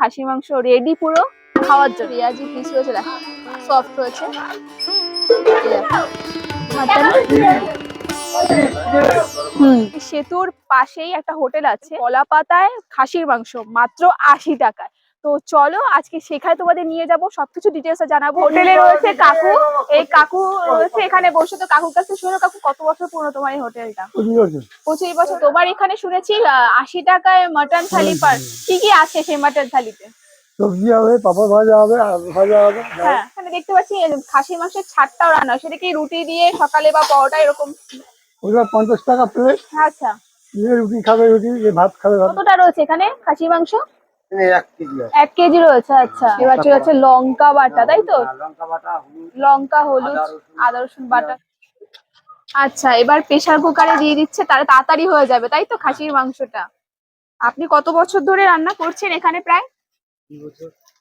খাসি মাংস রেডি পুরো খাওয়ার জন্য। পেঁয়াজি পিস রয়েছে দেখো সফট রয়েছে। হুম সেতুর পাশেই একটা হোটেল আছে কলা পাতায় খাসির মাংস মাত্র আশি টাকায়। তো চলো আজকে সেখানে তোমাদের নিয়ে যাব সবকিছু ডিটেলস জানাব। হোটেলে রয়েছে কাকু। এই কাকু রয়েছে এখানে বসে। তো কাকুর কাছে শোনো কাকু কত বছর পুরনো তোমার এই হোটেলটা? পঁচিশ বছর। তোমার এখানে শুনেছি আহ, আশি টাকায় মাটন থালি পার কি কি আছে সেই মাটন থালিতে? সবজি হবে পাপড় ভাজা হবে ভাজা হবে। হ্যাঁ এখানে দেখতে পাচ্ছি এ, খাসির মাংসের ছাড়টাও রান্না হয়। সেটা কি রুটি দিয়ে সকালে বা পরোটা এরকম? ওটা পঞ্চাশ টাকা প্লেট আচ্ছা। রুটি খাবে রুটি ভাত খাবে কতটা রয়েছে এখানে খাসি মাংস? এক কেজি রয়েছে আচ্ছা। এবার চলে যাচ্ছে লঙ্কা বাটা তাই তো? লঙ্কা হলুদ লঙ্কা হলুদ আদা রসুন। বাটা। আচ্ছা এবার প্রেসার কুকারে দিয়ে দিচ্ছে তাহলে তাড়াতাড়ি হয়ে যাবে তাই তো খাসির মাংসটা? আপনি কত বছর ধরে রান্না করছেন এখানে প্রায়?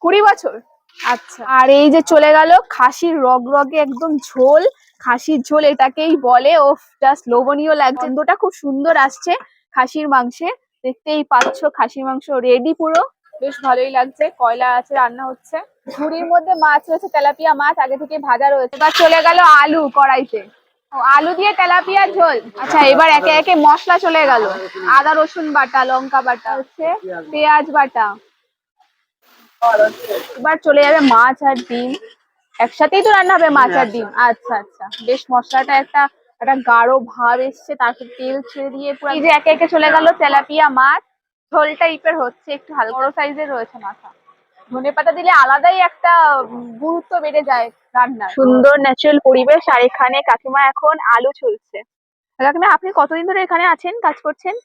কুড়ি বছর। আচ্ছা আর এই যে চলে গেল খাসির রগ রগে একদম ঝোল খাসির ঝোল এটাকেই বলে ও জাস্ট লোভনীয় লাগছে। গন্ধটা খুব সুন্দর আসছে খাসির মাংসে দেখতেই পাচ্ছ খাসির মাংস রেডি পুরো। বেশ ভালোই লাগছে। কয়লা আছে, রান্না হচ্ছে। ঝুড়ির মধ্যে মাছ রয়েছে, তেলাপিয়া মাছ, আগে থেকে ভাজা রয়েছে। এবার চলে গেল আলু কড়াইতে। আলু দিয়ে তেলাপিয়া ঝোল? আচ্ছা এবার একে একে মশলা চলে গেল। আদা, রসুন বাটা, লঙ্কা বাটা হচ্ছে, পেঁয়াজ বাটা। এবার চলে যাবে মাছ আর ডিম। একসাথেই তো রান্না হবে মাছ আর ডিম? আচ্ছা আচ্ছা। বেশ, মশলাটা একটা একটা গাঢ় ভাব এসছে, তারপর তেল ছেড়ে দিয়ে পুরো এই যে একে একে চলে গেল তেলাপিয়া মাছ। ঝোল টাইপের হচ্ছে একটু হালকা। বড় সাইজের রয়েছে মাথা। ধনে পাতা দিলে আলাদাই একটা গুরুত্ব বেড়ে যায় রান্নার। সুন্দর ন্যাচারাল পরিবেশ। আর এখানে কাকিমা এখন আলু চলছে কাকিমা আপনি কতদিন ধরে এখানে আছেন? কাজ করছেন?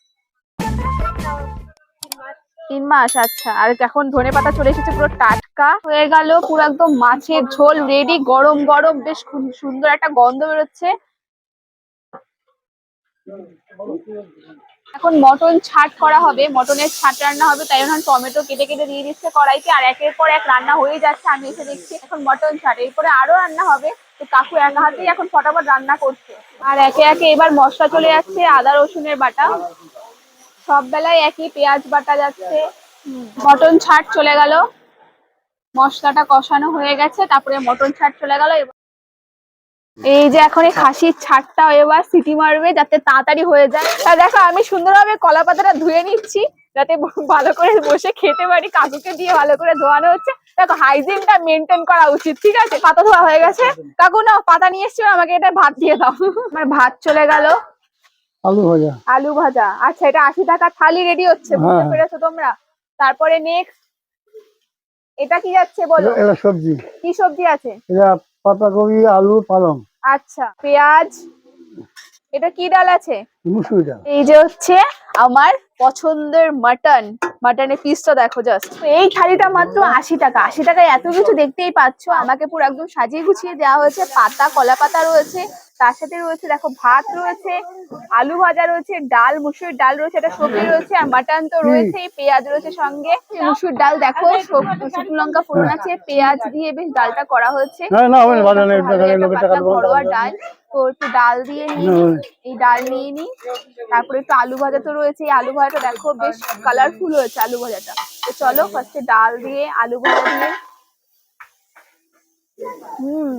তিন মাস আচ্ছা। আর এখন ধনে পাতা চলে এসেছে পুরো টাটকা। হয়ে গেল পুরো একদম মাছের ঝোল রেডি গরম গরম। বেশ সুন্দর একটা গন্ধ বেরোচ্ছে। এখন মটন ছাট করা হবে, মটনের ছাট রান্না হবে, তাই জন্য টমেটো কেটে কেটে দিয়ে দিচ্ছে কড়াইতে, আর একের পর এক রান্না হয়ে যাচ্ছে, আমি এসে দেখছি এখন মটন ছাট। এরপরে আরও রান্না হবে, তো কাকু একা হাতেই এখন ফটাফট রান্না করছে। আর একে একে এবার মশলা চলে যাচ্ছে, আদা, রসুনের বাটা। সব বেলায় একই পেঁয়াজ বাটা যাচ্ছে। মটন ছাট চলে গেল। মশলাটা কষানো হয়ে গেছে, তারপরে মটন ছাট চলে গেল। এই যে এখন এই খাসির ছাটটা এবার সিটি মারবে যাতে তাড়াতাড়ি হয়ে যায়। আর দেখো আমি সুন্দরভাবে কলা পাতাটা ধুয়ে নিচ্ছি যাতে ভালো করে বসে খেতে পারি কাকুকে দিয়ে ভালো করে ধোয়ানো হচ্ছে। দেখো হাইজিনটা মেনটেন করা উচিত ঠিক আছে? পাতা ধোয়া হয়ে গেছে। কাকু না পাতা নিয়ে এসছি আমাকে এটা ভাত দিয়ে দাও। আমার ভাত চলে গেল। আলু ভাজা। আলু ভাজা। আচ্ছা এটা আশি টাকা থালি রেডি হচ্ছে বুঝতে হ্যাঁ। পেরেছ তোমরা? তারপরে নেক্সট এটা কি যাচ্ছে বলো? এটা সবজি। কি সবজি আছে? এটা পাতাকপি আলু পালং। আচ্ছা পেঁয়াজ এটা কি ডাল আছে? মুসুরি ডাল। এই যে হচ্ছে আমার পছন্দের মাটন মাটনের পিসটা দেখো জাস্ট এই থালিটা মাত্র আশি টাকা। আশি টাকায় এত কিছু দেখতেই পাচ্ছ। আমাকে পুরো একদম সাজিয়ে গুছিয়ে দেওয়া হয়েছে। পাতা কলা পাতা রয়েছে। তার সাথে রয়েছে দেখো ভাত রয়েছে আলু ভাজা রয়েছে ডাল মুসুর ডাল রয়েছে একটা সবজি রয়েছে আর মাটন তো রয়েছে পেঁয়াজ রয়েছে সঙ্গে। মুসুর ডাল দেখো শুকনো লঙ্কা ফোড়ন আছে পেঁয়াজ দিয়ে বেশ ডালটা করা হয়েছে। ভাজা ডাল। তো একটু ডাল দিয়ে নিই। এই ডাল নিয়ে নিই। তারপরে একটু আলু ভাজা তো রয়েছে আলু আলু ভাজাটা দেখো বেশ কালারফুল হয়েছে আলু ভাজাটা। তো চলো ফার্স্টে ডাল দিয়ে আলু ভাজা দিয়ে। হুম।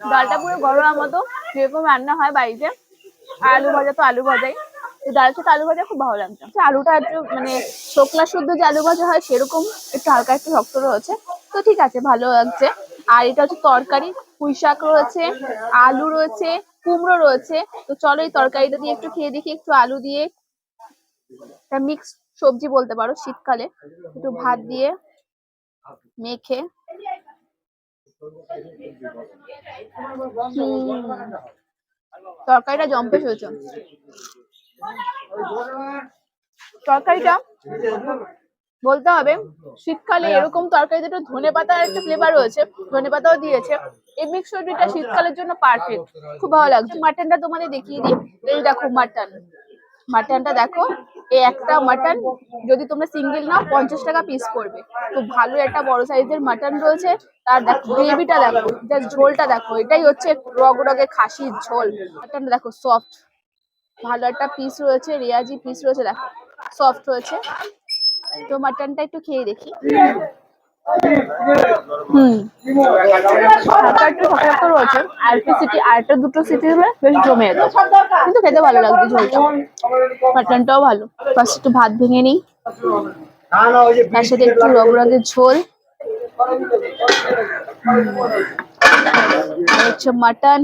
ডালটা পুরো গরম মতো যেরকম রান্না হয় বাড়িতে। আলু ভাজা তো আলু ভাজাই। তো ডালের সাথে আলু ভাজা খুব ভালো লাগছে। আচ্ছা, আলুটা একটু মানে শোকলা শুদ্ধ যে আলু ভাজা হয় সেরকম একটু হালকা একটু শক্ত রয়েছে। তো ঠিক আছে ভালো লাগছে। আর এটা হচ্ছে তরকারি পুঁই শাক রয়েছে আলু রয়েছে কুমড়ো রয়েছে। তো চলো এই তরকারিটা দিয়ে একটু খেয়ে দেখি, একটু আলু দিয়ে একটা মিক্স সবজি বলতে পারো শীতকালে। একটু ভাত দিয়ে মেখে। তরকারিটা জম্পেশ হয়েছে। তরকারিটা বলতে হবে শীতকালে এরকম তরকারিতে একটু ধনে পাতার একটা ফ্লেভার রয়েছে ধনে পাতাও দিয়েছে। এই মিক্সচারটা শীতকালের জন্য পারফেক্ট খুব ভালো লাগছে। মাটনটা তোমাদের দেখিয়ে দিই। এই দেখো মাটন মাটনটা দেখো এই একটা মাটন যদি তোমরা সিঙ্গেল নাও পঞ্চাশ টাকা পিস পড়বে। খুব ভালো একটা বড় সাইজের মাটন রয়েছে। তার দেখো গ্রেভিটা দেখো জাস্ট ঝোলটা দেখো। এটাই হচ্ছে রগ রগে খাসির ঝোল। মাটনটা দেখো সফট ভালো একটা পিস রয়েছে রেয়াজি পিস রয়েছে দেখো সফট রয়েছে। তো মাটনটা একটু খেয়ে দেখি। হুম। রয়েছে আর একটা সিটি আর একটা দুটো সিটি হলে বেশ জমে যেত। কিন্তু খেতে ভালো ঝোলটা মাটনটাও ভালো। ফার্স্ট একটু ভাত ভেঙে নিই। তার সাথে একটু রঘুরাগের ঝোল। হচ্ছে মাটন।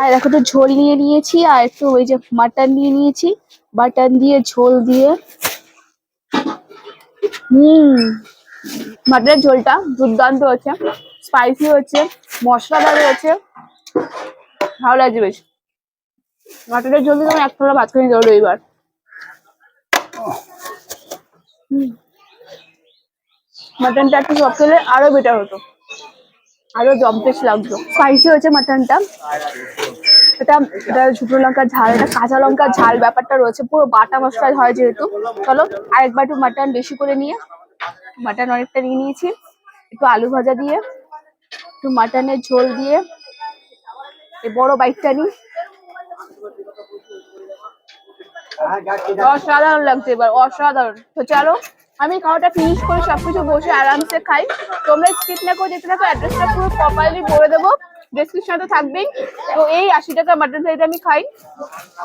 আর দেখো একটু ঝোল নিয়ে নিয়েছি। আর একটু ওই যে মাটন নিয়ে নিয়েছি। মাটন দিয়ে ঝোল দিয়ে। হুম। মাটনের ঝোলটা দুর্দান্ত হচ্ছে স্পাইসি হচ্ছে মশলাদার হচ্ছে ভালো লাগছে বেশ। মাটনের ঝোল দিয়ে এক থালা ভাত খেয়ে নিতে রবিবার। মাটনটা একটু সব খেলে আরও বেটার হতো। আরও জম্পেশ লাগতো স্পাইসি হচ্ছে মাটনটা এটা এটা শুকনো লঙ্কার ঝাল, এটা কাঁচা লঙ্কার ঝাল ব্যাপারটা রয়েছে। পুরো বাটা মশলা হয় যেহেতু। চলো, আরেকবার একটু মাটন বেশি করে নিয়ে মাটন অনেকটা নিয়ে নিয়েছি। একটু আলু ভাজা দিয়ে, একটু মাটনের ঝোল দিয়ে, এই বড় বাইকটা নিই। অসাধারণ লাগছে এবার, অসাধারণ। তো চলো আমি খাওয়াটা ফিনিশ করে সবকিছু বসে আরামসে খাই। তোমরা স্কিপ না করে যেতে থাকো অ্যাড্রেসটা পুরো প্রপারলি বলে দেবো। ডেসক্রিপশনে তো থাকবেই। তো এই আশি টাকা মাটন ফ্রাইটা আমি খাই।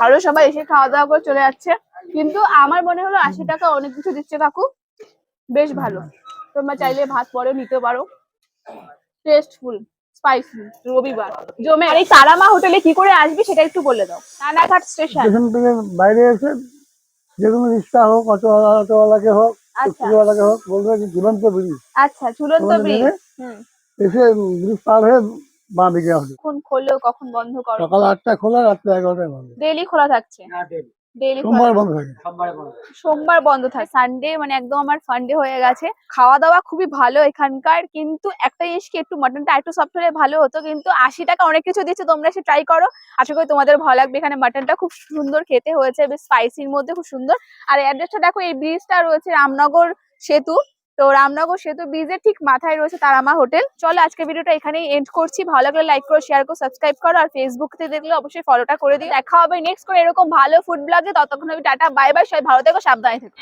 আরও সবাই এসে খাওয়া দাওয়া করে চলে যাচ্ছে। কিন্তু আমার মনে হলো আশি টাকা অনেক কিছু দিচ্ছে কাকু। বেশ ভালো। তোমরা চাইলে ভাত পরেও নিতে পারো। টেস্টফুল স্পাইসি রবিবার। জমে আর এই হোটেলে কি করে আসবি সেটা একটু বলে দাও। রানাঘাট স্টেশন বাইরে এসে যে কোনো রিক্সা হোক, অটোওয়ালা, অটোওয়ালাকে হোক আচ্ছা। টুকটুকিওয়ালাকে হোক বলবে যে ঝুলন্ত ব্রিজ। আচ্ছা ঝুলন্ত ওখানে ব্রিজ। হুম। এসে ব্রিজ পার হয়ে বাঁ দিকে হবে কখন খোলো কখন বন্ধ করো? সকাল আটটায় খোলা রাত্রে এগারোটায় বন্ধ। ডেইলি খোলা থাকছে? ডেইলি। সোমবার বন্ধ থাকে। সোমবার বন্ধ। থাকে। সানডে মানে একদম আমার সানডে হয়ে গেছে। খাওয়া দাওয়া খুবই ভালো এখানকার কিন্তু একটা জিনিস কি একটু মটনটা একটু সফট হলে ভালো হতো কিন্তু আশি টাকা অনেক কিছু দিচ্ছে তোমরা সে ট্রাই করো। আশা করি তোমাদের ভালো লাগবে। এখানে মাটনটা খুব সুন্দর খেতে হয়েছে বেশ স্পাইসির মধ্যে খুব সুন্দর। আর অ্যাড্রেসটা দেখো এই ব্রিজটা রয়েছে রামনগর সেতু। তো রামনগর সেতু ব্রিজের ঠিক মাথায় রয়েছে তারামা হোটেল। চলো আজকে ভিডিওটা এখানেই এন্ড করছি। ভালো লাগলে লাইক করো শেয়ার করো সাবস্ক্রাইব করো, আর ফেসবুক থেকে দেখলে অবশ্যই ফলোটা করে দিই দেখা হবে নেক্সট করে এরকম ভালো ফুড ব্লগে ততক্ষণ আমি টাটা বাই বাই সবাই ভালো থেকো, সাবধানে থেকো।